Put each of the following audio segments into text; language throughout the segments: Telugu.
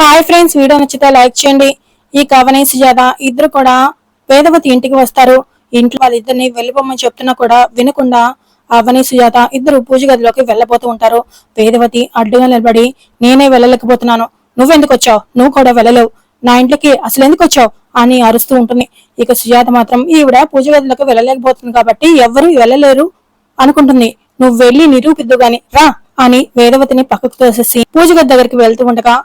హాయ్ ఫ్రెండ్స్ వీడియో నచ్చితే లైక్ చేయండి. ఈ కవనే సుజాత ఇద్దరు కూడా వేదవతి ఇంటికి వస్తారు. ఇంట్లో వాళ్ళిద్దరిని వెళ్ళిపోమని చెప్తున్నా కూడా వినకుండా అవని సుజాత ఇద్దరు పూజ గదిలోకి వెళ్ళబోతూ ఉంటారు. వేదవతి అడ్డుగా నిలబడి నేనే వెళ్ళలేకపోతున్నాను. నువ్వెందుకు వచ్చావు? నువ్వు కూడా వెళ్ళలేవు. నా ఇంట్లోకి అసలు ఎందుకు వచ్చావు? అని అరుస్తూ ఉంటుంది. ఇక సుజాత మాత్రం ఈవిడ పూజ గదిలోకి వెళ్ళలేకపోతుంది కాబట్టి ఎవరు వెళ్ళలేరు అనుకుంటుంది. నువ్వు వెళ్ళి నిరూపిద్దు గాని రా అని వేదవతిని పక్కకు తోసేసి పూజ గది దగ్గరికి వెళ్తూ ఉండగా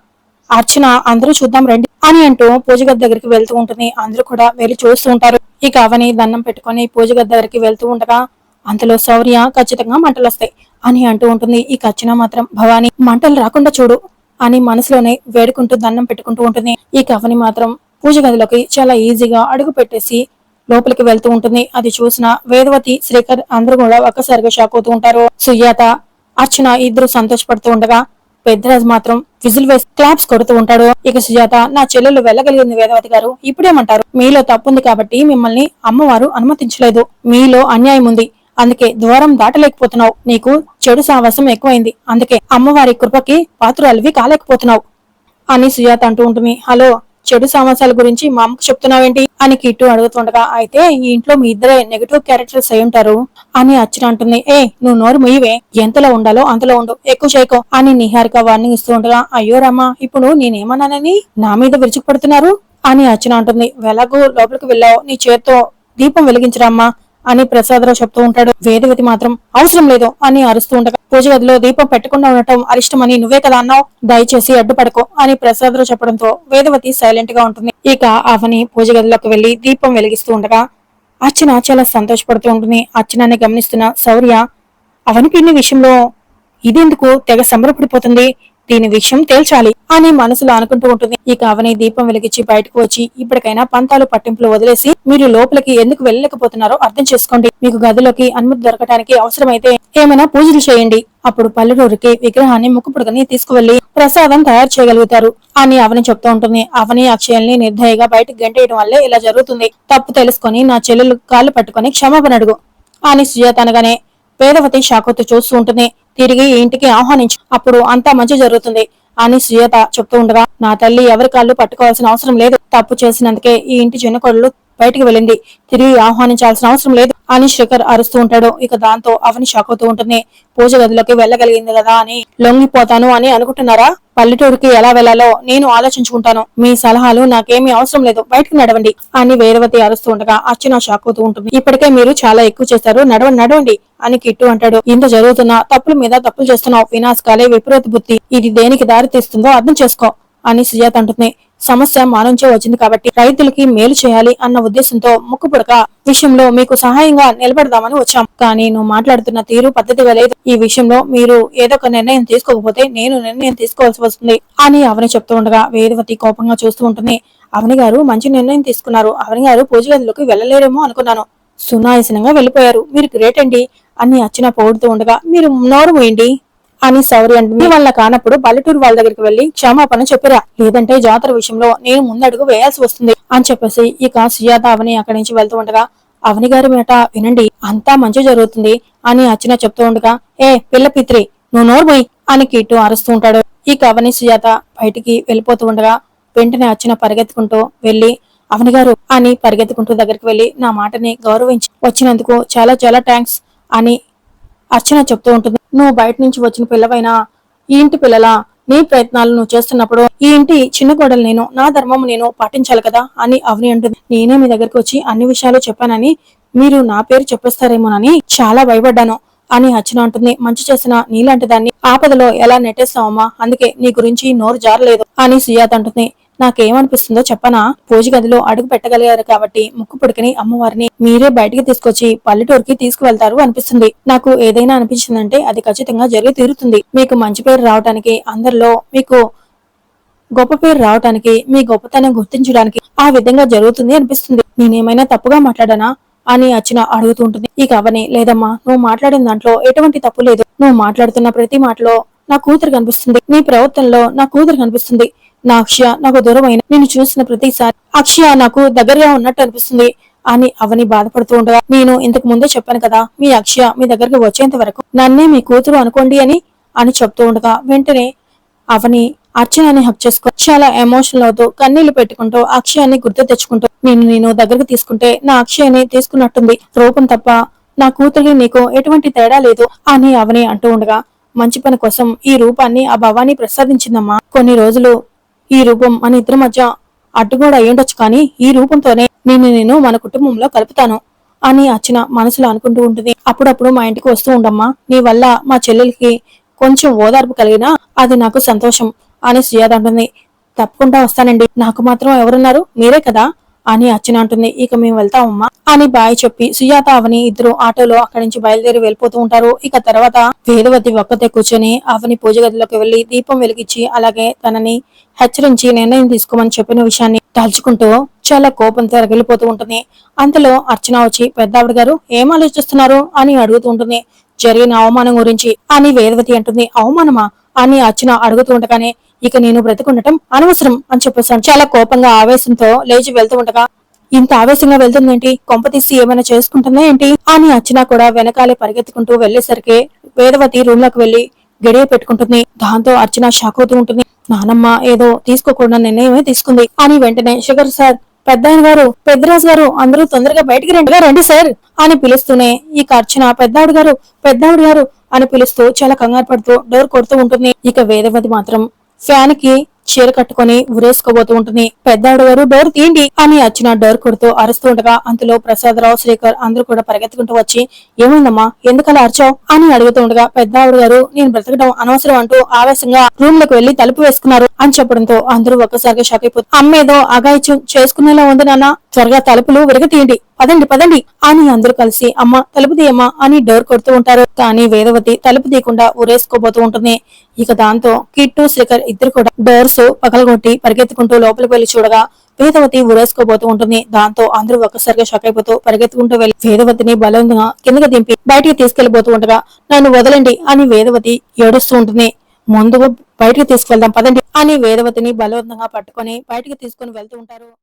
అర్చన అందరూ చూద్దాం రండి అని అంటూ పూజ గది దగ్గరికి వెళ్తూ ఉంటుంది. అందరూ కూడా వెళ్ళి చూస్తూ ఉంటారు. ఇక అవని దండం పెట్టుకొని పూజ దగ్గరికి వెళ్తూ ఉండగా అంతలో శౌర్య ఖచ్చితంగా మంటలు వస్తాయి అని అంటూ ఉంటుంది. ఈ అర్చన మాత్రం భవాని మంటలు రాకుండా చూడు అని మనసులోనే వేడుకుంటూ దండం పెట్టుకుంటూ ఉంటుంది. ఈ కవని మాత్రం పూజ గదిలోకి చాలా ఈజీగా అడుగు పెట్టేసి లోపలికి వెళ్తూ ఉంటుంది. అది చూసిన వేదవతి శ్రీకర్ అందరూ కూడా ఒక్కసారిగా షాక్ అవుతూ ఉంటారు. సుజాత అర్చన ఇద్దరు సంతోషపడుతూ ఉండగా పెద్దరాజు మాత్రం విజిల్ వేసి క్లాప్స్ కొడుతూ ఉంటాడు. ఇక సుజాత నా చెల్లెలు వెళ్ళగలిగింది వేదవతి గారు. ఇప్పుడేమంటారు? మీలో తప్పుంది కాబట్టి మిమ్మల్ని అమ్మవారు అనుమతించలేదు. మీలో అన్యాయం ఉంది. అందుకే దూరం దాటలేకపోతున్నావు. నీకు చెడు సావాసం ఎక్కువైంది. అందుకే అమ్మవారి కృపకి పాత్రలవి కాలేకపోతున్నావు. అని సుజాత అంటూ ఉంటుంది. హలో చెడు సామాసాల గురించి మా అమ్మకు చెప్తున్నావేంటి అని కిట్టు అడుగుతుండగా అయితే ఈ ఇంట్లో మీ ఇద్దరే నెగటివ్ క్యారెక్టర్స్ అయి ఉంటారు? అని అర్చన అంటుంది ఏ నువ్వు నోరు ముయ్యవే ఎంతలో ఉండాలో అంతలో ఉండు. ఎక్కువ చేయకో. అని నిహారిక వార్నింగ్ ఇస్తూ ఉండగా అయ్యో రామా ఇప్పుడు నేనేమన్నానని నా మీద విరుచుకుపడుతున్నారు? అని అర్చన అంటుంది వెలగు లోపలికి వెళ్ళావు. నీ చేత్తో దీపం వెలిగించరామ్మా అని ప్రసాదరావు చెప్తూ ఉంటాడు. వేదవతి మాత్రం అవసరం లేదు అని అరుస్తూ ఉండగా పూజ గదిలో దీపం పెట్టకుండా ఉండటం అరిష్టమని నువ్వే కదా అన్నావు. దయచేసి అడ్డుపడకో అని ప్రసాదరావు చెప్పడంతో వేదవతి సైలెంట్గా ఉంటుంది. ఇక అవని పూజ గదిలోకి వెళ్ళి దీపం వెలిగిస్తూ ఉండగా అర్చన చాలా సంతోషపడుతూ ఉంటుంది. అర్చనని గమనిస్తున్న శౌర్య అవని పిన్ని విషయంలో ఇదెందుకు తెగ సంబరపడిపోతుంది? దీని విషయం తేల్చాలి అని మనసులో అనుకుంటూ ఉంటుంది. ఇక అవని దీపం వెలిగించి బయటకు వచ్చి ఇప్పటికైనా పంతాలు పట్టింపులు వదిలేసి మీరు లోపలికి ఎందుకు వెళ్ళలేకపోతున్నారో అర్థం చేసుకోండి. మీకు గదిలోకి అనుమతి దొరకడానికి అవసరమైతే ఏమైనా పూజలు చేయండి. అప్పుడు పల్లెటూరికి విగ్రహాన్ని ముక్కుపుడుకని తీసుకువెళ్ళి ప్రసాదం తయారు చేయగలుగుతారు అని అవని చెప్తూ ఉంటుంది. అవని అక్షయల్ని నిర్దయగా బయటకు గంటేయడం వల్లే ఇలా జరుగుతుంది. తప్పు తెలుసుకొని నా చెల్లెలు కాళ్ళు పట్టుకొని క్షమాపణ అడుగు అని సుజాత అనగానే వేదవతి షాకుతో చూస్తూ ఉంటుంది. తిరిగి ఇంటికి ఆహ్వానించు. అప్పుడు అంతా మంచి జరుగుతుంది అని సుజాత చెప్తూ ఉండగా నా తల్లి ఎవరి కాళ్ళు పట్టుకోవాల్సిన అవసరం లేదు. తప్పు చేసినందుకే ఈ ఇంటి చిన్న కొడులు బయటికి వెళ్ళింది. తిరిగి ఆహ్వానించాల్సిన అవసరం లేదు. అని శేఖర్ అరుస్తూ ఉంటాడు. ఇక దాంతో అవని షాక్ అవుతూ ఉంటుంది. పూజ గదిలోకి వెళ్ళగలిగింది కదా అని లొంగిపోతాను అని అనుకుంటున్నారా? పల్లెటూరుకి ఎలా వెళ్ళాలో నేను ఆలోచించుకుంటాను. మీ సలహాలు నాకేమీ అవసరం లేదు. బయటకు నడవండి. అని వేరవతి అరుస్తూ ఉండగా అర్చన షాక్ అవుతూ ఉంటుంది. ఇప్పటికే మీరు చాలా ఎక్కువ చేశారు. నడవండి నడవండి అని కిట్టు అంటాడు. ఇంత జరుగుతున్న తప్పుల మీద తప్పులు చేస్తున్నావు. వినాశకాలే విపరీత బుద్ధి. ఇది దేనికి దారి తీస్తుందో అర్థం చేసుకో అని సుజాత అంటుంది. సమస్య మా నుంచే వచ్చింది కాబట్టి రైతులకి మేలు చేయాలి అన్న ఉద్దేశంతో ముక్కుపుడక విషయంలో మీకు సహాయంగా నిలబడదామని వచ్చాం. కానీ నువ్వు మాట్లాడుతున్న తీరు పద్ధతిగా లేదు. ఈ విషయంలో మీరు ఏదో ఒక నిర్ణయం తీసుకోకపోతే నేను నిర్ణయం తీసుకోవాల్సి వస్తుంది అని అవని చెప్తూ ఉండగా వేదవతి కోపంగా చూస్తూ ఉంటుంది. అవని గారు మంచి నిర్ణయం తీసుకున్నారు. అవని గారు పూజ గదిలోకి వెళ్ళలేరేమో అనుకున్నాను. సునాయసనంగా వెళ్ళిపోయారు. మీరు గ్రేట్ అండి అని అచ్చిన పోడుతూ ఉండగా మీరు నోరు మోయండి. అని సౌరి అంటుంది. వల్ల కానప్పుడు పల్లెటూరు వాళ్ళ దగ్గరికి వెళ్ళి క్షమాపణ చెప్పిరా? లేదంటే జాతర విషయంలో నేను ముందడుగు వేయాల్సి వస్తుంది అని చెప్పేసి ఇక సుజాత అవని అక్కడి నుంచి వెళ్తూ ఉండగా అవని గారి మాట వినండి అంతా మంచి జరుగుతుంది అని అచ్చిన చెప్తూ ఉండగా ఏ పిల్ల పిత్రి నువ్వు నోరు అని కిట్టు అరుస్తూ ఉంటాడు. ఇక అవని సుజాత బయటికి వెళ్ళిపోతూ ఉండగా వెంటనే అచ్చిన పరిగెత్తుకుంటూ వెళ్ళి అవని గారు అని పరిగెత్తుకుంటూ దగ్గరికి వెళ్ళి నా మాటని గౌరవించి వచ్చినందుకు చాలా చాలా థ్యాంక్స్ అని అర్చన చెప్తూ ఉంటుంది. నువ్వు బయట నుంచి వచ్చిన పిల్లవైనా ఈ ఇంటి పిల్లలా? నీ ప్రయత్నాలు నువ్వు చేస్తున్నప్పుడు ఈ ఇంటి చిన్న గోడలు నేను నా ధర్మం నేను పాటించాలి కదా? అని అవని అంటుంది. నేనే మీ దగ్గరికి వచ్చి అన్ని విషయాలు చెప్పానని మీరు నా పేరు చెప్పేస్తారేమోనని చాలా భయపడ్డాను అని అర్చన అంటుంది. మంచి చేసిన నీలాంటి దాన్ని ఆపదలో ఎలా నెట్టేస్తావమ్మా? అందుకే నీ గురించి నోరు జారలేదు అని సుజాత అంటుంది. నాకేమనిపిస్తుందో చెప్పనా? పూజ గదిలో అడుగు పెట్టగలిగారు కాబట్టి ముక్కు పుడికని అమ్మవారిని మీరే బయటికి తీసుకొచ్చి పల్లెటూరుకి తీసుకువెళ్తారు అనిపిస్తుంది. నాకు ఏదైనా అనిపించిందంటే అది ఖచ్చితంగా జరిగి తీరుతుంది. మీకు మంచి పేరు రావడానికి అందరిలో మీకు గొప్ప పేరు రావడానికి మీ గొప్పతనం గుర్తించడానికి ఆ విధంగా జరుగుతుంది అనిపిస్తుంది. నేనేమైనా తప్పుగా మాట్లాడానా? అని అచ్చిన అడుగుతూ ఉంటుంది. ఇక అవని లేదమ్మా నువ్వు మాట్లాడిన దాంట్లో ఎటువంటి తప్పు లేదు. నువ్వు మాట్లాడుతున్న ప్రతి మాటలో నా కూతురు కనిపిస్తుంది. నీ ప్రవర్తనలో నా కూతురు కనిపిస్తుంది. నా అక్షయ నాకు దూరమైన నేను చూసిన ప్రతిసారి అక్షయ నాకు దగ్గరగా ఉన్నట్టు అనిపిస్తుంది. అని అవని బాధపడుతూ ఉండగా నేను ఇంతకు ముందే చెప్పాను కదా మీ అక్షయ మీ దగ్గరకు వచ్చేంత వరకు నన్నే మీ కూతురు అనుకోండి అని అని చెప్తూ ఉండగా వెంటనే అవని అర్చనని హక్ చేసుకో చాలా ఎమోషనల్ అవుతూ కన్నీళ్ళు పెట్టుకుంటూ అక్షయాన్ని గుర్తు తెచ్చుకుంటూ నేను నేను దగ్గరకు తీసుకుంటే నా అక్షయాన్ని తీసుకున్నట్టుంది రూపం తప్ప నా కూతురికి నీకు ఎటువంటి తేడా లేదు అని అవని అంటూ ఉండగా మంచి పని కోసం ఈ రూపాన్ని ఆ భవానీ ప్రసాదించిందమ్మా. కొన్ని రోజులు ఈ రూపం మన ఇద్దరి మధ్య అడ్డుగోడ అయ్యుండొచ్చు కానీ ఈ రూపంతోనే నేను నేను మన కుటుంబంలో కలుపుతాను అని అర్చన మనసులో అనుకుంటూ ఉంటుంది. అప్పుడప్పుడు మా ఇంటికి వస్తూ ఉండమ్మా నీ వల్ల మా చెల్లెలకి కొంచెం ఓదార్పు కలిగినా అది నాకు సంతోషం అని సుజాత అంటుంది. తప్పకుండా వస్తానండి. నాకు మాత్రం ఎవరున్నారు? మీరే కదా. అని అర్చన అంటుంది. ఇక మేము వెళ్తామమ్మా అని బాయ్ చెప్పి సుజాత అవని ఇద్దరు ఆటోలో అక్కడి నుంచి బయలుదేరి వెళ్ళిపోతూ ఉంటారు. ఇక తర్వాత వేదవతి ఒక్కతే కూర్చొని అవని పూజ గదిలోకి వెళ్ళి దీపం వెలిగించి అలాగే తనని హెచ్చరించి నిర్ణయం తీసుకోమని చెప్పిన విషయాన్ని తలుచుకుంటూ చాలా కోపంతో రగిలిపోతూ ఉంటుంది. అంతలో అర్చన వచ్చి పెద్దావిడ గారు ఏం ఆలోచిస్తున్నారు? అని అడుగుతూ ఉంటుంది. జరిగిన అవమానం గురించి అని వేదవతి అంటుంది. అవమానమా? అని అర్చన అడుగుతూ ఉండగానే ఇక నేను బ్రతికుండటం అనవసరం అని చెప్పేశాను. చాలా కోపంగా ఆవేశంతో లేచి వెళ్తూ ఉండగా ఇంత ఆవేశంగా వెళ్తుందేంటి? కొంపతీసి ఏమైనా చేసుకుంటుందా ఏంటి? అని అర్చన కూడా వెనకాలే పరిగెత్తుకుంటూ వెళ్ళేసరికి వేదవతి రూమ్లోకి వెళ్ళి గడియ పెట్టుకుంటుంది. దాంతో అర్చన షాక్ అవుతూ ఉంటుంది. నానమ్మ ఏదో తీసుకోకుండా నిర్ణయమే తీసుకుంది అని వెంటనే షుగర్ సార్ పెద్దాయన గారు పెద్దరాజు గారు అందరూ తొందరగా బయటికి రండి. రండి సార్ అని పిలుస్తూనే ఈ అర్చన పెద్దావిడ గారు పెద్దావిడ గారు అని పిలుస్తూ చాలా కంగారు పడుతూ డోర్ కొడుతూ ఉంటుంది. ఇక వేదవతి మాత్రం ఫ్యాన్కి చీర కట్టుకుని ఉరేసుకోబోతూ ఉంటుంది. పెద్దావిడ గారు డోర్ తీయండి అని అర్చన డోర్ కొడుతూ అరుస్తూ ఉండగా అంతలో ప్రసాదరావు శ్రీకర్ అందరూ కూడా పరిగెత్తుకుంటూ వచ్చి ఏమైందమ్మా? ఎందుకలా అరిచావు? అని అడుగుతూ ఉండగా పెద్దావిడ గారు నేను బ్రతకడం అనవసరం అంటూ ఆవేశంగా రూమ్లోకి వెళ్ళి తలుపు వేసుకున్నారు అని చెప్పడంతో అందరూ ఒక్కసారిగా షాక్ అయిపోతారు అమ్మేదో అగాయిత్యం చేసుకునేలా ఉంది నాన్న. త్వరగా తలుపులు విరగతీయండి పదండి పదండి అని అందరూ కలిసి అమ్మ తలుపు తీయమ్మా అని డోర్ కొడుతూ ఉంటారు. కానీ వేదవతి తలుపు తీయకుండా ఉరేసుకోబోతూ ఉంటుంది. ఇక దాంతో కిట్టు శ్రీకర్ ఇద్దరు కూడా డోర్స్ పగలగొట్టి పరిగెత్తుకుంటూ లోపలికి వెళ్ళి చూడగా వేదవతి ఉరేసుకోబోతూ ఉంటుంది. దాంతో అందరూ ఒక్కసారిగా షాక్ అయిపోతూ పరిగెత్తుకుంటూ వెళ్ళి వేదవతిని బలంగా కిందకి దింపి బయటికి తీసుకెళ్ళిపోతూ ఉండగా నన్ను వదలండి అని వేదవతి ఏడుస్తూ ఉంటుంది. ముందు బయటికి తీసుకెళ్దాం పదండి అని వేదవతిని బలవంతంగా పట్టుకొని బయటికి తీసుకుని వెళ్తూ ఉంటారు.